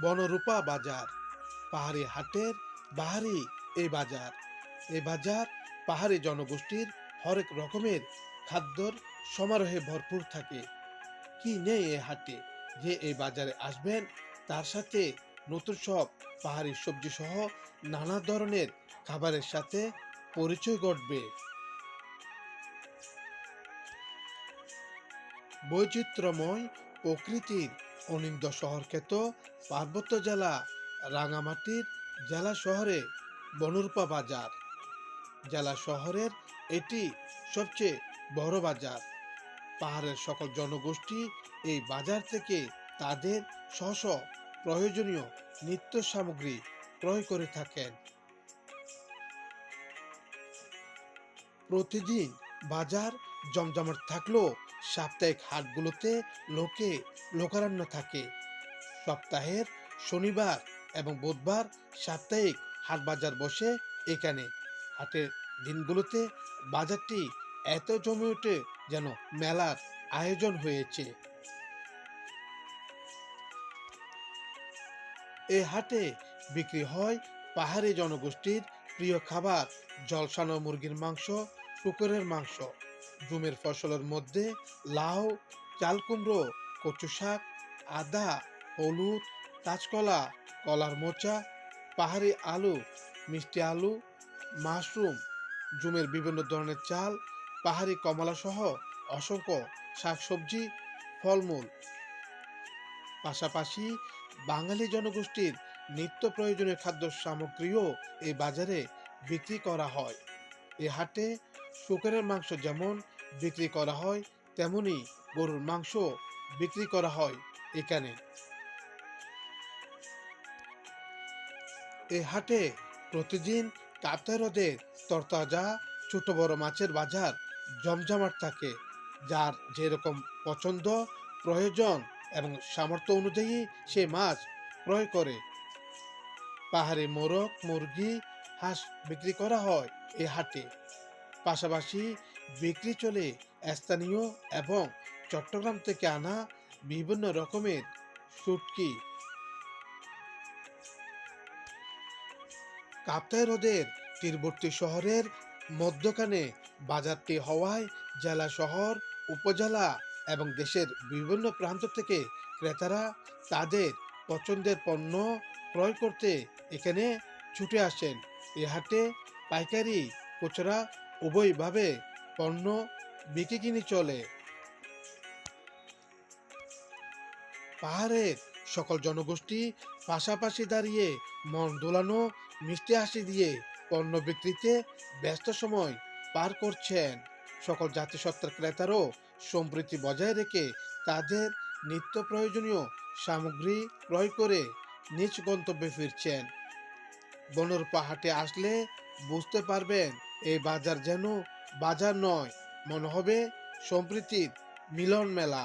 বনরূপা বাজার। পাহাড়ি হাটের বাহারি এই বাজার। এই বাজার পাহাড়ি জনগোষ্ঠীর হরেক রকমের খাদ্যর সমারোহে ভরপুর থাকে। কি নেই এই হাটে? যে এই বাজারে আসবেন, তার সাথে নতুন সব পাহাড়ি সবজি সহ নানা ধরনের খাবারের সাথে পরিচয় ঘটবে। বৈচিত্র্যময় প্রকৃতির অনিন্দ শহরখ্যাত পার্বত্য জেলা রাঙামাটির জেলা শহরে বনরূপা বাজার। জেলা শহরের এটি সবচেয়ে বড় বাজার। পাহাড়ের সকল জনগোষ্ঠী এই বাজার থেকে তাদের স্ব প্রয়োজনীয় নিত্য সামগ্রী ক্রয় করে থাকেন। প্রতিদিন বাজার জমজমাট থাকলেও সাপ্তাহিক হাটগুলোতে লোকে লোকারণ্য থাকে। সপ্তাহের শনিবার এবং বুধবার সাপ্তাহিক হাট বাজার বসে এখানে। হাটের দিনগুলোতে বাজারটি এত জমে ওঠে যেন মেলার আয়োজন হয়েছে। এই হাটে বিক্রি হয় পাহাড়ি জনগোষ্ঠীর প্রিয় খাবার, জলসানো মুরগির মাংস, শুকরের মাংস। জুমের ফসলের মধ্যে লাউ, চাল কুমড়ো, কচু শাক, আদা, হলুদ, কাঁচকলা, কলার মোচা, পাহাড়ি আলু, মিষ্টি আলু, মাশরুম, জুমের বিভিন্ন ধরনের চাল, পাহাড়ি কমলা সহ অসংখ্য শাকসবজি, ফলমূল। পাশাপাশি বাঙালি জনগোষ্ঠীর নিত্য প্রয়োজনীয় খাদ্য সামগ্রীও এই বাজারে বিক্রি করা হয়। এ হাটে শুকরের মাংস যেমন বিক্রি করা হয়, তেমনি গরুর মাংস বিক্রি করা হয় এখানে। এই হাটে প্রতিদিন কাপ্তাই হ্রদের তরতাজা ছোট বড় মাছের বাজার জমজমাট থাকে, যার যেরকম পছন্দ, প্রয়োজন এবং সামর্থ্য অনুযায়ী সে মাছ ক্রয় করে। পাহাড়ে মোরগ, মুরগি, হাঁস বিক্রি করা হয় এই হাটে। পাশাপাশি বিক্রি চলে স্থানীয় এবং চট্টগ্রাম থেকে আনা বিভিন্ন রকমের শুটকি। কাপ্তাই হ্রদের তীরবর্তী শহরের মধ্যখানে বাজারটি হওয়ায় জেলা শহর, উপজেলা এবং দেশের বিভিন্ন প্রান্ত থেকে ক্রেতারা তাদের পছন্দের পণ্য ক্রয় করতে এখানে ছুটে আসেন। এ হাটে পাইকারি, খুচরা উভয়ভাবে পণ্য বিক্রি কিনে চলে। পাহাড়ের সকল জনগোষ্ঠী পাশাপাশি দাঁড়িয়ে মন দোলানো, মিষ্টি হাসি দিয়ে পণ্য বিক্রিতে ব্যস্ত সময় পার করছেন। সকল জাতিসত্তার ক্রেতারও সম্প্রীতি বজায় রেখে তাদের নিত্য প্রয়োজনীয় সামগ্রী ক্রয় করে নিজ গন্তব্যে ফিরছেন। বনর পাহাটে আসলে বুঝতে পারবেন এই বাজার যেন বাজার নয় মনে হবে সম্প্রীতির মিলন মেলা